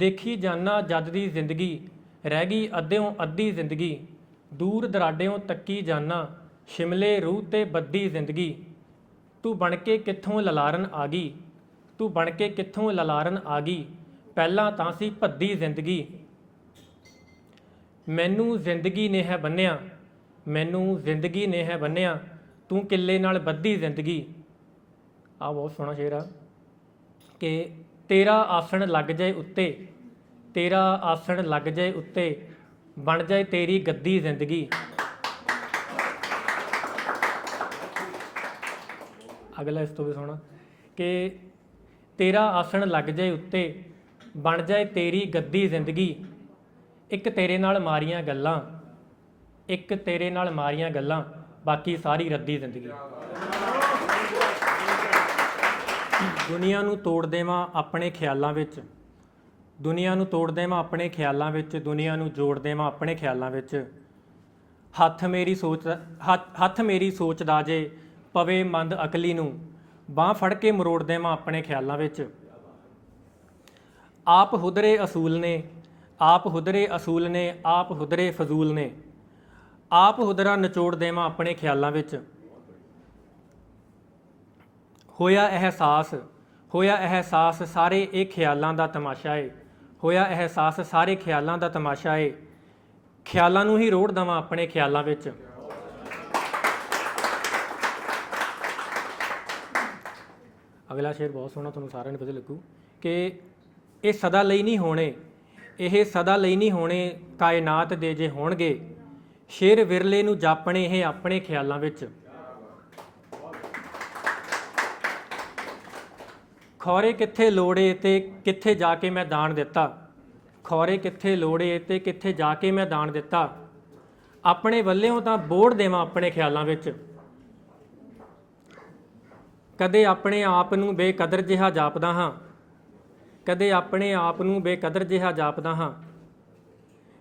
ਦੇਖੀ ਜਾਨਾ ਜਦ ਦੀ ਜ਼ਿੰਦਗੀ, ਰਹਿ ਗਈ ਅੱਧਿਓਂ ਅੱਧੀ ਜ਼ਿੰਦਗੀ, ਦੂਰ ਦਰਾਡਿਓਂ ਤੱਕੀ ਜਾਨਾ ਸ਼ਿਮਲੇ ਰੂਹ ਤੇ ਬੱਦੀ ਜ਼ਿੰਦਗੀ। ਤੂੰ ਬਣ ਕੇ ਕਿੱਥੋਂ ਲਲਾਰਨ ਆ ਗਈ? ਤੂੰ ਬਣ ਕੇ ਕਿੱਥੋਂ ਲਲਾਰਨ ਆ ਗਈ? ਪਹਿਲਾਂ ਤਾਂ ਸੀ ਭੱਦੀ ਜ਼ਿੰਦਗੀ। ਮੈਨੂੰ ਜ਼ਿੰਦਗੀ ਨੇ ਹੈ ਬੰਨਿਆ, ਮੈਨੂੰ ਜ਼ਿੰਦਗੀ ਨੇ ਹੈ ਬੰਨਿਆ, ਤੂੰ ਕਿੱਲੇ ਨਾਲ ਬੱਦੀ ਜ਼ਿੰਦਗੀ। ਆ ਬਹੁਤ ਸੋਹਣਾ ਸ਼ੇਰ ਆ ਕਿ ਤੇਰਾ ਆਸਣ ਲੱਗ ਜਾਏ ਉੱਤੇ, ਤੇਰਾ ਆਸਣ ਲੱਗ ਜਾਏ ਉੱਤੇ, ਬਣ ਜਾਏ ਤੇਰੀ ਗੱਦੀ ਜ਼ਿੰਦਗੀ। ਅਗਲਾ ਇਸ ਤੋਂ ਵੀ ਸੋਹਣਾ ਕਿ ਤੇਰਾ ਆਸਣ ਲੱਗ ਜਾਏ ਉੱਤੇ, ਬਣ ਜਾਏ ਤੇਰੀ ਗੱਦੀ ਜ਼ਿੰਦਗੀ। ਇੱਕ ਤੇਰੇ ਨਾਲ ਮਾਰੀਆਂ ਗੱਲਾਂ, ਇੱਕ ਤੇਰੇ ਨਾਲ ਮਾਰੀਆਂ ਗੱਲਾਂ, ਬਾਕੀ ਸਾਰੀ ਰੱਦੀ ਜ਼ਿੰਦਗੀ। ਦੁਨੀਆ ਨੂੰ ਤੋੜ ਦੇਵਾਂ ਆਪਣੇ ਖਿਆਲਾਂ ਵਿੱਚ। ਦੁਨੀਆ ਨੂੰ ਤੋੜ ਦੇਵਾਂ ਆਪਣੇ ਖਿਆਲਾਂ ਵਿੱਚ। ਦੁਨੀਆ ਨੂੰ ਜੋੜ ਦੇਵਾਂ ਆਪਣੇ ਖਿਆਲਾਂ ਵਿੱਚ। ਹੱਥ ਮੇਰੀ ਸੋਚ, ਹੱਥ- ਹੱਥ ਮੇਰੀ ਸੋਚਦਾ ਜੇ ਪਵੇ ਮੰਦ ਅਕਲੀ ਨੂੰ, ਬਾਹ ਫੜ ਕੇ ਮਰੋੜ ਦੇਵਾਂ ਆਪਣੇ ਖਿਆਲਾਂ ਵਿੱਚ। ਆਪ ਹੁਦਰੇ ਅਸੂਲ ਨੇ, ਆਪ ਹੁਦਰੇ ਅਸੂਲ ਨੇ, ਆਪ ਹੁਦਰੇ ਫਜ਼ੂਲ ਨੇ। ਆਪ ਹੁਦਰਾ ਨਿਚੋੜ ਦੇਵਾਂ ਆਪਣੇ ਖਿਆਲਾਂ ਵਿੱਚ। ਹੋਇਆ ਅਹਿਸਾਸ ਹੋਇਆ ਅਹਿਸਾਸ ਸਾਰੇ ਇਹ ਖਿਆਲਾਂ ਦਾ ਤਮਾਸ਼ਾ ਏ। ਹੋਇਆ ਅਹਿਸਾਸ ਸਾਰੇ ਖਿਆਲਾਂ ਦਾ ਤਮਾਸ਼ਾ ਏ। ਖਿਆਲਾਂ ਨੂੰ ਹੀ ਰੋੜ ਦਵਾਂ ਆਪਣੇ ਖਿਆਲਾਂ ਵਿੱਚ। ਅਗਲਾ ਸ਼ੇਰ ਬਹੁਤ ਸੋਹਣਾ ਤੁਹਾਨੂੰ ਸਾਰਿਆਂ ਨੂੰ ਪਤਾ ਲੱਗੂ ਕਿ ਇਹ ਸਦਾ ਲਈ ਨਹੀਂ ਹੋਣੇ। ਇਹ ਸਦਾ ਲਈ ਨਹੀਂ ਹੋਣੇ, ਕਾਇਨਾਤ ਦੇ ਜੇ ਹੋਣਗੇ। ਸ਼ੇਰ ਵਿਰਲੇ ਨੂੰ ਜਾਪਣੇ ਇਹ ਆਪਣੇ ਖਿਆਲਾਂ ਵਿੱਚ। ਖੌਰੇ ਕਿੱਥੇ ਲੋੜੇ ਤੇ ਕਿੱਥੇ ਜਾ ਕੇ ਮੈਂ ਦਾਨ ਦਿੱਤਾ? ਖੌਰੇ ਕਿੱਥੇ ਲੋੜੇ ਤੇ ਕਿੱਥੇ ਜਾ ਕੇ ਮੈਂ ਦਾਨ ਦਿੱਤਾ? ਆਪਣੇ ਵੱਲਿਓਂ ਤਾਂ ਬੋੜ ਦੇਵਾਂ ਆਪਣੇ ਖਿਆਲਾਂ ਵਿੱਚ। ਕਦੇ ਆਪਣੇ ਆਪ ਨੂੰ ਬੇਕਦਰ ਜਿਹਾ ਜਾਪਦਾ ਹਾਂ। ਕਦੇ ਆਪਣੇ ਆਪ ਨੂੰ ਬੇਕਦਰ ਜਿਹਾ ਜਾਪਦਾ ਹਾਂ।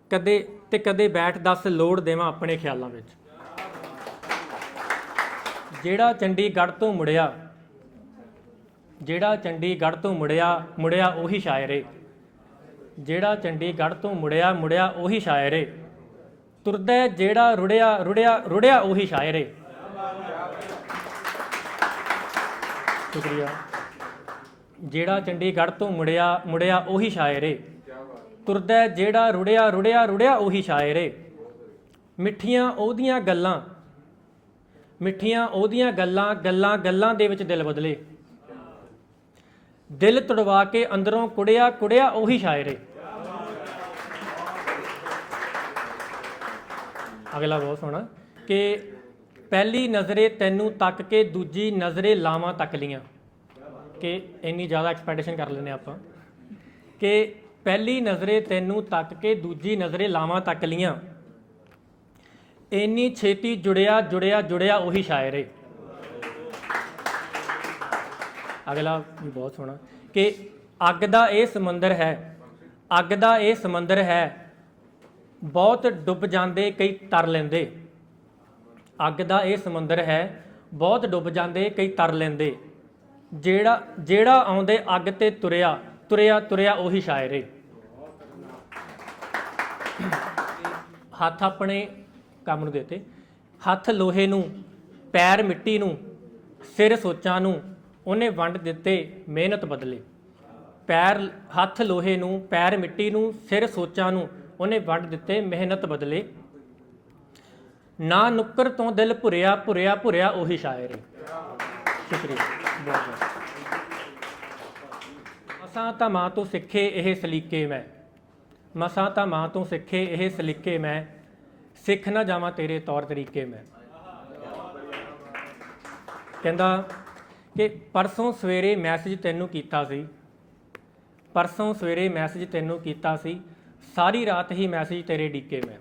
ਕਦੇ ਤੇ ਕਦੇ ਬੈਠ ਦੱਸ ਲੋੜ ਦੇਵਾਂ ਆਪਣੇ ਖਿਆਲਾਂ ਵਿੱਚ। ਜਿਹੜਾ ਚੰਡੀਗੜ੍ਹ ਤੋਂ ਮੁੜਿਆ ਜਿਹੜਾ ਚੰਡੀਗੜ੍ਹ ਤੋਂ ਮੁੜਿਆ ਮੁੜਿਆ ਉਹੀ ਸ਼ਾਇਰ ਏ। ਜਿਹੜਾ ਚੰਡੀਗੜ੍ਹ ਤੋਂ ਮੁੜਿਆ ਮੁੜਿਆ ਉਹੀ ਸ਼ਾਇਰ ਏ। ਤੁਰਦਾ ਜਿਹੜਾ ਰੁੜਿਆ ਰੁੜਿਆ ਰੁੜਿਆ ਉਹੀ ਸ਼ਾਇਰ ਏ। ਸ਼ੁਕਰੀਆ। ਜਿਹੜਾ ਚੰਡੀਗੜ੍ਹ ਤੋਂ ਮੁੜਿਆ ਮੁੜਿਆ ਉਹੀ ਸ਼ਾਇਰ ਏ। ਤੁਰਦਾ ਜਿਹੜਾ ਰੁੜਿਆ ਰੁੜਿਆ ਰੁੜਿਆ ਉਹੀ ਸ਼ਾਇਰ ਏ। ਮਿੱਠੀਆਂ ਉਹਦੀਆਂ ਗੱਲਾਂ, ਮਿੱਠੀਆਂ ਉਹਦੀਆਂ ਗੱਲਾਂ ਗੱਲਾਂ ਗੱਲਾਂ ਦੇ ਵਿੱਚ ਦਿਲ ਬਦਲੇ। ਦਿਲ ਤੁੜਵਾ ਕੇ ਅੰਦਰੋਂ ਕੁੜਿਆ ਕੁੜਿਆ ਉਹੀ ਸ਼ਾਇਰ। ਏ ਅਗਲਾ ਬਹੁਤ ਸੋਹਣਾ, ਕਿ ਪਹਿਲੀ ਨਜ਼ਰੇ ਤੈਨੂੰ ਤੱਕ ਕੇ ਦੂਜੀ ਨਜ਼ਰੇ ਲਾਵਾਂ ਤੱਕ ਲੀਆਂ। ਕਿ ਇੰਨੀ ਜ਼ਿਆਦਾ ਐਕਸਪੈਕਟੇਸ਼ਨ ਕਰ ਲੈਨੇ ਆਪਾਂ। ਕਿ ਪਹਿਲੀ ਨਜ਼ਰੇ ਤੈਨੂੰ ਤੱਕ ਕੇ ਦੂਜੀ ਨਜ਼ਰੇ ਲਾਵਾਂ ਤੱਕ ਲੀਆਂ। ਇੰਨੀ ਛੇਤੀ ਜੁੜਿਆ ਜੁੜਿਆ ਜੁੜਿਆ ਉਹੀ ਸ਼ਾਇਰ। ਏ ਅਗਲਾ ਵੀ ਬਹੁਤ ਸੋਹਣਾ। ਕਿ ਅੱਗ ਦਾ ਇਹ ਸਮੁੰਦਰ ਹੈ, ਅੱਗ ਦਾ ਇਹ ਸਮੁੰਦਰ ਹੈ, ਬਹੁਤ ਡੁੱਬ ਜਾਂਦੇ ਕਈ ਤਰ ਲੈਂਦੇ। ਅੱਗ ਦਾ ਇਹ ਸਮੁੰਦਰ ਹੈ, ਬਹੁਤ ਡੁੱਬ ਜਾਂਦੇ ਕਈ ਤਰ ਲੈਂਦੇ। ਜਿਹੜਾ ਜਿਹੜਾ ਆਉਂਦੇ ਅੱਗ ਤੇ ਤੁਰਿਆ ਤੁਰਿਆ ਤੁਰਿਆ ਉਹੀ ਸ਼ਾਇਰ। ਏ ਹੱਥ ਆਪਣੇ ਕੰਮ ਨੂੰ ਦੇਤੇ। ਹੱਥ ਲੋਹੇ ਨੂੰ, ਪੈਰ ਮਿੱਟੀ ਨੂੰ, ਸਿਰ ਸੋਚਾਂ ਨੂੰ ਉਹਨੇ ਵੰਡ ਦਿੱਤੇ, ਮਿਹਨਤ ਬਦਲੇ। ਪੈਰ, ਹੱਥ ਲੋਹੇ ਨੂੰ, ਪੈਰ ਮਿੱਟੀ ਨੂੰ, ਸਿਰ ਸੋਚਾਂ ਨੂੰ ਉਹਨੇ ਵੰਡ ਦਿੱਤੇ, ਮਿਹਨਤ ਬਦਲੇ। ਨਾ ਨੁੱਕਰ ਤੋਂ ਦਿਲ ਭੁਰਿਆ ਭੁਰਿਆ ਭੁਰਿਆ ਉਹੀ ਸ਼ਾਇਰ ਏ। ਸ਼ੁਕਰੀਆ। ਬਹੁਤ ਬਹੁਤ। ਮਸਾਂ ਤਾਂ ਮਾਂ ਤੋਂ ਸਿੱਖੇ ਇਹ ਸਲੀਕੇ ਮੈਂ। ਮਸਾਂ ਤਾਂ ਮਾਂ ਤੋਂ ਸਿੱਖੇ ਇਹ ਸਲੀਕੇ ਮੈਂ। ਸਿੱਖ ਨਾ ਜਾਵਾਂ ਤੇਰੇ ਤੌਰ ਤਰੀਕੇ ਮੈਂ। ਕਹਿੰਦਾ ਕਿ ਪਰਸੋਂ ਸਵੇਰੇ ਮੈਸੇਜ ਤੈਨੂੰ ਕੀਤਾ ਸੀ। ਪਰਸੋਂ ਸਵੇਰੇ ਮੈਸੇਜ ਤੈਨੂੰ ਕੀਤਾ ਸੀ। ਸਾਰੀ ਰਾਤ ਹੀ ਮੈਸੇਜ ਤੇਰੇ ਡੀਕੇ ਮੈਂ।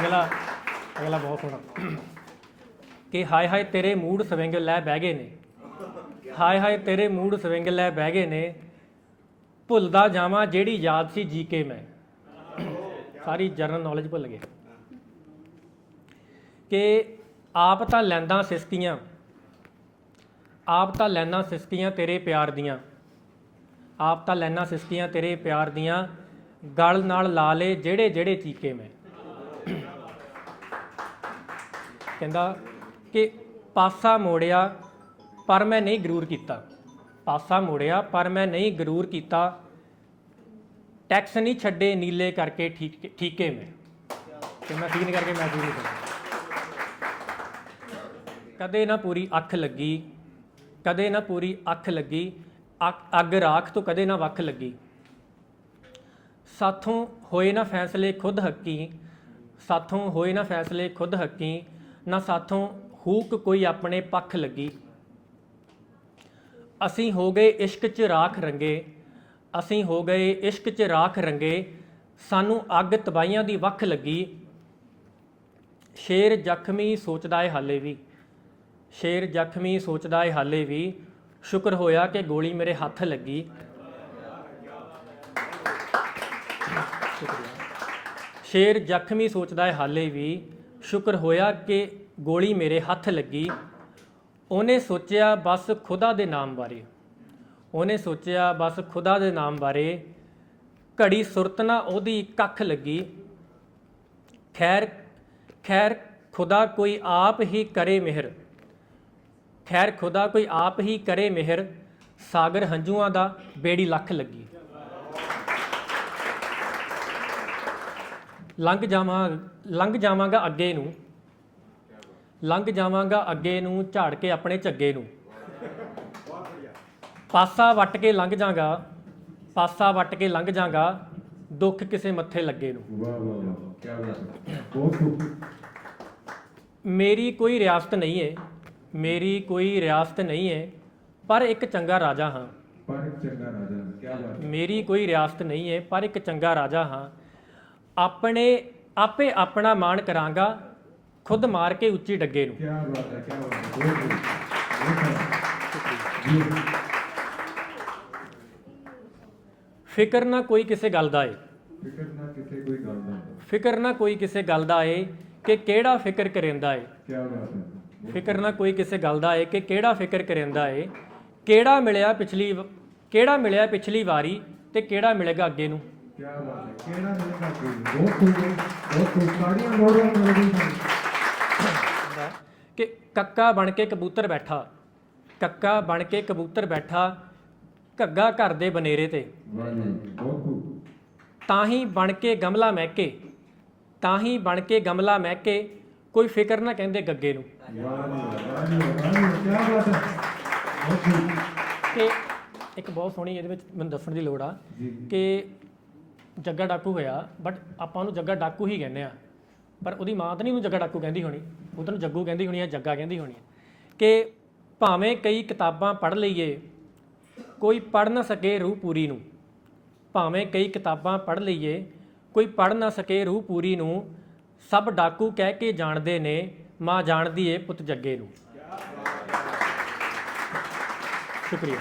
ਅਗਲਾ ਅਗਲਾ ਬਹੁਤ ਸੋਹਣਾ। ਕਿ ਹਾਏ ਹਾਏ ਤੇਰੇ ਮੂਡ ਸਵਿੰਗ ਲੈ ਬਹਿ ਗਏ ਨੇ। ਹਾਏ ਹਾਏ ਤੇਰੇ ਮੂਡ ਸਵਿੰਗ ਲੈ ਬਹਿ ਗਏ ਨੇ। ਭੁੱਲਦਾ ਜਾਵਾਂ ਜਿਹੜੀ ਯਾਦ ਸੀ ਜੀ ਕੇ ਮੈਂ। ਸਾਰੀ ਜਨਰਲ ਨੌਲੇਜ ਭੁੱਲ ਗਏ। ਕਿ ਆਪ ਤਾਂ ਲੈਂਦਾ ਸਿਸਕੀਆਂ। ਆਪ ਤਾਂ ਲੈਣਾ ਸਿਸਕੀਆਂ ਤੇਰੇ ਪਿਆਰ ਦੀਆਂ। ਆਪ ਤਾਂ ਲੈਣਾ ਸਿਸਕੀਆਂ ਤੇਰੇ ਪਿਆਰ ਦੀਆਂ। ਗਲ ਨਾਲ ਲਾ ਲੇ ਜਿਹੜੇ ਜਿਹੜੇ ਚੀਕੇ ਮੈਂ। ਕਹਿੰਦਾ ਕਿ ਪਾਸਾ ਮੋੜਿਆ ਪਰ ਮੈਂ ਨਹੀਂ ਗਰੂਰ ਕੀਤਾ। ਪਾਸਾ ਮੋੜਿਆ ਪਰ ਮੈਂ ਨਹੀਂ ਗਰੂਰ ਕੀਤਾ। ਟੈਕਸ ਨਹੀਂ ਛੱਡੇ ਨੀਲੇ ਕਰਕੇ ਠੀਕ, ਠੀਕੇ ਮੈਂ। ਤੇ ਮੈਂ ਸੀਨ ਕਰਕੇ ਮੈਂ ਪੂਰੀ ਕਰਦਾ ਕਦੇ ਨਾ ਪੂਰੀ ਅੱਖ ਲੱਗੀ, ਕਦੇ ਨਾ ਪੂਰੀ ਅੱਖ ਲੱਗੀ ਅੱਗ- ਅੱਗ ਰਾਖ ਤੋਂ ਕਦੇ ਨਾ ਵੱਖ ਲੱਗੀ। ਸਾਥੋਂ ਹੋਏ ਨਾ ਫੈਸਲੇ ਖੁਦ ਹੱਕੀ, ਸਾਥੋਂ ਹੋਏ ਨਾ ਫੈਸਲੇ ਖੁਦ ਹੱਕੀ, ਨਾ ਸਾਥੋਂ ਹੂਕ ਕੋਈ ਆਪਣੇ ਪੱਖ ਲੱਗੀ। ਅਸੀਂ ਹੋ ਗਏ ਇਸ਼ਕ 'ਚ ਰਾਖ ਰੰਗੇ, ਅਸੀਂ ਹੋ ਗਏ ਇਸ਼ਕ 'ਚ ਰਾਖ ਰੰਗੇ, ਸਾਨੂੰ ਅੱਗ ਤਬਾਈਆਂ ਦੀ ਵੱਖ ਲੱਗੀ। ਸ਼ੇਰ ਜ਼ਖਮੀ ਸੋਚਦਾ ਏ ਹਾਲੇ ਵੀ। ਸ਼ੇਰ ਜ਼ਖਮੀ ਸੋਚਦਾ ਏ ਹਾਲੇ ਵੀ, ਸ਼ੁਕਰ ਹੋਇਆ ਕਿ ਗੋਲੀ ਮੇਰੇ ਹੱਥ ਲੱਗੀ। ਸ਼ੇਰ ਜ਼ਖਮੀ ਸੋਚਦਾ ਏ ਹਾਲੇ ਵੀ, ਸ਼ੁਕਰ ਹੋਇਆ ਕਿ ਗੋਲੀ ਮੇਰੇ ਹੱਥ ਲੱਗੀ। ਉਹਨੇ ਸੋਚਿਆ ਬਸ ਖੁਦਾ ਦੇ ਨਾਮ ਬਾਰੇ। ਉਹਨੇ ਸੋਚਿਆ ਬਸ ਖੁਦਾ ਦੇ ਨਾਮ ਬਾਰੇ। ਘੜੀ ਸੁਰਤ ਨਾ ਉਹਦੀ ਕੱਖ ਲੱਗੀ। ਖੈਰ ਖੈਰ, ਖੁਦਾ ਕੋਈ ਆਪ ਹੀ ਕਰੇ ਮਿਹਰ। ਖੈਰ ਖੁਦਾ ਕੋਈ ਆਪ ਹੀ ਕਰੇ ਮਿਹਰ ਸਾਗਰ ਹੰਝੂਆਂ ਦਾ ਬੇੜੀ ਲੱਖ ਲੱਗੀ। ਲੰਘ ਜਾਵਾਂ ਲੰਘ ਜਾਵਾਂਗਾ ਅੱਗੇ ਨੂੰ। ਲੰਘ ਜਾਵਾਂਗਾ ਅੱਗੇ ਨੂੰ ਝਾੜ ਕੇ ਆਪਣੇ ਝੱਗੇ ਨੂੰ। ਪਾਸਾ ਵੱਟ ਕੇ ਲੰਘ ਜਾਗਾ ਪਾਸਾ ਵੱਟ ਕੇ ਲੰਘ ਜਾਗਾ ਦੁੱਖ ਕਿਸੇ ਮੱਥੇ ਲੱਗੇ ਨੂੰ। ਵਾਹ ਵਾਹ ਵਾਹ ਕੀ ਬਾਤ ਹੈ। ਬਹੁਤ ਮੇਰੀ ਕੋਈ ਰਿਆਸਤ ਨਹੀਂ ਹੈ ਮੇਰੀ ਕੋਈ ਰਿਆਸਤ ਨਹੀਂ ਹੈ ਪਰ ਇੱਕ ਚੰਗਾ ਰਾਜਾ ਹਾਂ। ਪਰ ਇੱਕ ਚੰਗਾ ਰਾਜਾ ਕੀ ਬਾਤ ਹੈ। ਮੇਰੀ ਕੋਈ ਰਿਆਸਤ ਨਹੀਂ ਹੈ ਪਰ ਇੱਕ ਚੰਗਾ ਰਾਜਾ ਹਾਂ। ਆਪਣੇ ਆਪੇ ਆਪਣਾ ਮਾਣ ਕਰਾਂਗਾ ਖੁਦ ਮਾਰ ਕੇ ਉੱਚੀ ਡੱਗੇ ਨੂੰ। ਕੀ ਬਾਤ ਹੈ ਕੀ ਬਾਤ ਹੈ ਬਹੁਤ ਖੂਬ ਬਹੁਤ ਖੂਬ ਜੀ ਫਿਕਰ ਨਾ ਕੋਈ ਕਿਸੇ ਗੱਲ ਦਾ ਏ। ਫਿਕਰ ਨਾ ਕਿਸੇ ਕੋਈ ਗੱਲ ਦਾ ਫਿਕਰ ਨਾ ਕੋਈ ਕਿਸੇ ਗੱਲ ਦਾ ਏ ਕਿ ਕਿਹੜਾ ਫਿਕਰ ਕਰੇਂਦਾ ਏ। ਕੀ ਬਾਤ ਹੈ। ਫਿਕਰ ਨਾ ਕੋਈ ਕਿਸੇ ਗੱਲ ਦਾ ਏ ਕਿ ਕਿਹੜਾ ਫਿਕਰ ਕਰੇਂਦਾ ਏ ਕਿਹੜਾ ਮਿਲਿਆ ਪਿਛਲੀ ਵ- ਕਿਹੜਾ ਮਿਲਿਆ ਪਿਛਲੀ ਵਾਰੀ ਤੇ ਕਿਹੜਾ ਮਿਲੇਗਾ ਅੱਗੇ ਨੂੰ? ਕੀ ਬਾਤ ਹੈ ਕਿਹੜਾ ਮਿਲੇਗਾ ਕੋਈ ਬਹੁਤ ਖੂਬ ਬਹੁਤ ਖੂਬ ਸਾਰੀਆਂ ਮੋੜਾਂ ਮਿਲ ਗਈਆਂ ਹੁੰਦਾ ਕਿ ਕੱਕਾ ਬਣ ਕੇ ਕਬੂਤਰ ਬੈਠਾ ਕੱਕਾ ਬਣ ਕੇ ਕਬੂਤਰ ਬੈਠਾ ਘੱਗਾ ਘਰ ਦੇ ਬਨੇਰੇ ਤੇ। ਵਾਹ ਜੀ ਬਹੁਤ ਖੂਬ ਤਾਂ ਹੀ ਬਣ ਕੇ ਗਮਲਾ ਮਹਿਕੇ ਤਾਂ ਹੀ ਬਣ ਕੇ ਗਮਲਾ ਮਹਿਕੇ ਕੋਈ ਫਿਕਰ ਨਾ ਕਹਿੰਦੇ ਗੱਗੇ ਨੂੰ। ਕਿ ਇੱਕ ਬਹੁਤ ਸੋਹਣੀ ਇਹਦੇ ਵਿੱਚ ਮੈਨੂੰ ਦੱਸਣ ਦੀ ਲੋੜ ਆ ਕਿ ਜੱਗਾ ਡਾਕੂ ਹੋਇਆ ਬਟ ਆਪਾਂ ਉਹਨੂੰ ਜੱਗਾ ਡਾਕੂ ਹੀ ਕਹਿੰਦੇ ਆ। ਪਰ ਉਹਦੀ ਮਾਂ ਤਾਂ ਨਹੀਂ ਉਹਨੂੰ ਜੱਗਾ ਡਾਕੂ ਕਹਿੰਦੀ ਹੋਣੀ। ਉਹ ਤਾਂ ਜੱਗੂ ਕਹਿੰਦੀ ਹੋਣੀ ਆ ਜੱਗਾ ਕਹਿੰਦੀ ਹੋਣੀ ਆ। ਕਿ ਭਾਵੇਂ ਕਈ ਕਿਤਾਬਾਂ ਪੜ੍ਹ ਲਈਏ ਕੋਈ ਪੜ੍ਹ ਨਾ ਸਕੇ ਰੂਹ ਪੂਰੀ ਨੂੰ। ਭਾਵੇਂ ਕਈ ਕਿਤਾਬਾਂ ਪੜ੍ਹ ਲਈਏ ਕੋਈ ਪੜ੍ਹ ਨਾ ਸਕੇ ਰੂਹ ਪੂਰੀ ਨੂੰ ਸਭ ਡਾਕੂ ਕਹਿ ਕੇ ਜਾਣਦੇ ਨੇ ਮਾਂ ਜਾਣਦੀ ਏ ਪੁੱਤ ਜੱਗੇ ਨੂੰ। ਸ਼ੁਕਰੀਆ।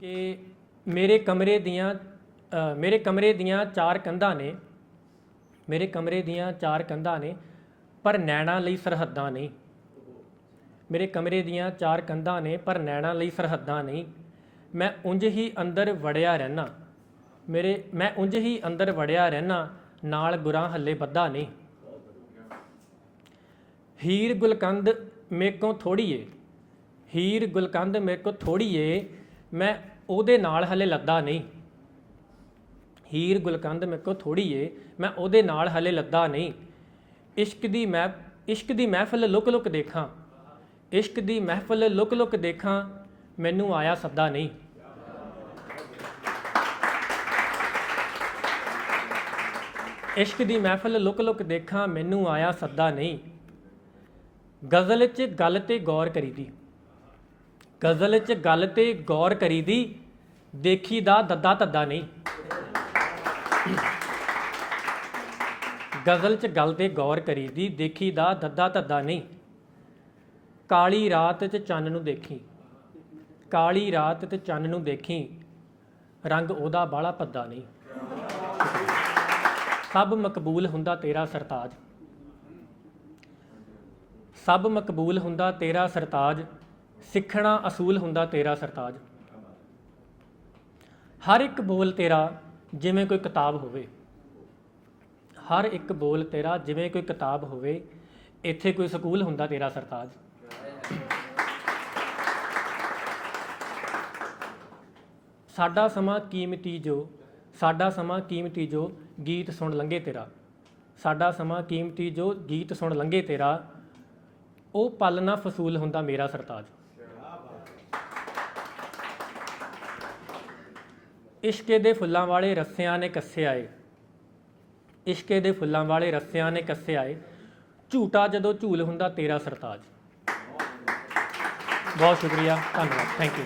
ਕਿ ਮੇਰੇ ਕਮਰੇ ਦੀਆਂ ਮੇਰੇ ਕਮਰੇ ਦੀਆਂ ਚਾਰ ਕੰਧਾਂ ਨੇ। ਮੇਰੇ ਕਮਰੇ ਦੀਆਂ ਚਾਰ ਕੰਧਾਂ ਨੇ, ਪਰ ਨੈਣਾ ਲਈ ਸਰਹੱਦਾਂ ਨਹੀਂ। ਮੇਰੇ ਕਮਰੇ ਦੀਆਂ ਚਾਰ ਕੰਧਾਂ ਨੇ, ਪਰ ਨੈਣਾ ਲਈ ਸਰਹੱਦਾਂ ਨਹੀਂ। ਮੈਂ ਉਂਝ ਹੀ ਅੰਦਰ ਵੜਿਆ ਰਹਿਣਾ ਮੇਰੇ, ਮੈਂ ਉਂਝ ਹੀ ਅੰਦਰ ਵੜਿਆ ਰਹਿਣਾ ਨਾਲ ਗੁਰਾਂ ਹੱਲੇ ਬੱਧਾ ਨਹੀਂ। ਹੀਰ ਗੁਲਕੰਦ ਮੇਰੇ ਕੋਲ ਥੋੜੀ ਏ। ਹੀਰ ਗੁਲਕੰਦ ਮੇਰੇ ਕੋਲ ਥੋੜੀ ਏ, ਮੈਂ ਉਹਦੇ ਨਾਲ ਹਲੇ ਲੱਦਾ ਨਹੀਂ। ਹੀਰ ਗੁਲਕੰਦ ਮੇਰੇ ਕੋਲ ਥੋੜੀ ਏ, ਮੈਂ ਉਹਦੇ ਨਾਲ ਹਲੇ ਲੱਦਾ ਨਹੀਂ। ਇਸ਼ਕ ਦੀ ਮੈਂ ਇਸ਼ਕ ਦੀ ਮਹਿਫਲ ਲੁਕ ਲੁਕ ਦੇਖਾਂ। ਇਸ਼ਕ ਦੀ ਮਹਿਫਲ ਲੁਕ ਲੁਕ ਦੇਖਾਂ, ਮੈਨੂੰ ਆਇਆ ਸੱਦਾ ਨਹੀਂ। ਇਸ਼ਕ ਦੀ ਮਹਿਫਲ ਲੁਕ ਲੁਕ ਦੇਖਾਂ, ਮੈਨੂੰ ਆਇਆ ਸੱਦਾ ਨਹੀਂ। ਗਜ਼ਲ 'ਚ ਗੱਲ ਤੇ ਗੌਰ ਕਰੀਦੀ। ਗਜ਼ਲ 'ਚ ਗੱਲ ਤੇ ਗੌਰ ਕਰੀਦੀ, ਦੇਖੀ ਦਾ ਦੱਦਾ ਧੱਦਾ ਨਹੀਂ। ਗਜ਼ਲ 'ਚ ਗੱਲ ਤੇ ਗੌਰ ਕਰੀਦੀ, ਦੇਖੀ ਦਾ ਦੱਦਾ ਧੱਦਾ ਨਹੀਂ। ਕਾਲੀ ਰਾਤ 'ਚ ਚੰਨ ਨੂੰ ਦੇਖੀ। ਕਾਲੀ ਰਾਤ 'ਚ ਚੰਨ ਨੂੰ ਦੇਖੀ, ਰੰਗ ਉਹਦਾ ਬਾਲਾ ਭੱਦਾ ਨਹੀਂ। ਸਭ ਮਕਬੂਲ ਹੁੰਦਾ ਤੇਰਾ ਸਰਤਾਜ। ਸਭ ਮਕਬੂਲ ਹੁੰਦਾ ਤੇਰਾ ਸਰਤਾਜ, ਸਿੱਖਣਾ ਅਸੂਲ ਹੁੰਦਾ ਤੇਰਾ ਸਰਤਾਜ। ਹਰ ਇੱਕ ਬੋਲ ਤੇਰਾ ਜਿਵੇਂ ਕੋਈ ਕਿਤਾਬ ਹੋਵੇ। ਹਰ ਇੱਕ ਬੋਲ ਤੇਰਾ ਜਿਵੇਂ ਕੋਈ ਕਿਤਾਬ ਹੋਵੇ, ਇੱਥੇ ਕੋਈ ਸਕੂਲ ਹੁੰਦਾ ਤੇਰਾ ਸਰਤਾਜ। ਸਾਡਾ ਸਮਾਂ ਕੀਮਤੀ ਜੋ, ਸਾਡਾ ਸਮਾਂ ਕੀਮਤੀ ਜੋ ਗੀਤ ਸੁਣ ਲੰਗੇ ਤੇਰਾ। ਸਾਡਾ ਸਮਾਂ ਕੀਮਤੀ ਜੋ ਗੀਤ ਸੁਣ ਲੰਗੇ ਤੇਰਾ ਉਹ ਪਲ ਫਸੂਲ ਹੁੰਦਾ ਮੇਰਾ ਸਰਤਾਜ। ਇਸ਼ਕੇ ਦੇ ਫੁੱਲਾਂ ਵਾਲੇ ਰੱਸਿਆਂ ਨੇ ਕੱਸੇ ਆਏ ਇਸ਼ਕੇ ਦੇ ਫੁੱਲਾਂ ਵਾਲੇ ਰੱਸਿਆਂ ਨੇ ਕੱਸੇ ਆਏ ਝੂਟਾ ਜਦੋਂ ਝੂਲ ਹੁੰਦਾ ਤੇਰਾ ਸਰਤਾਜ। ਬਹੁਤ ਸ਼ੁਕਰੀਆ, ਧੰਨਵਾਦ। Thank you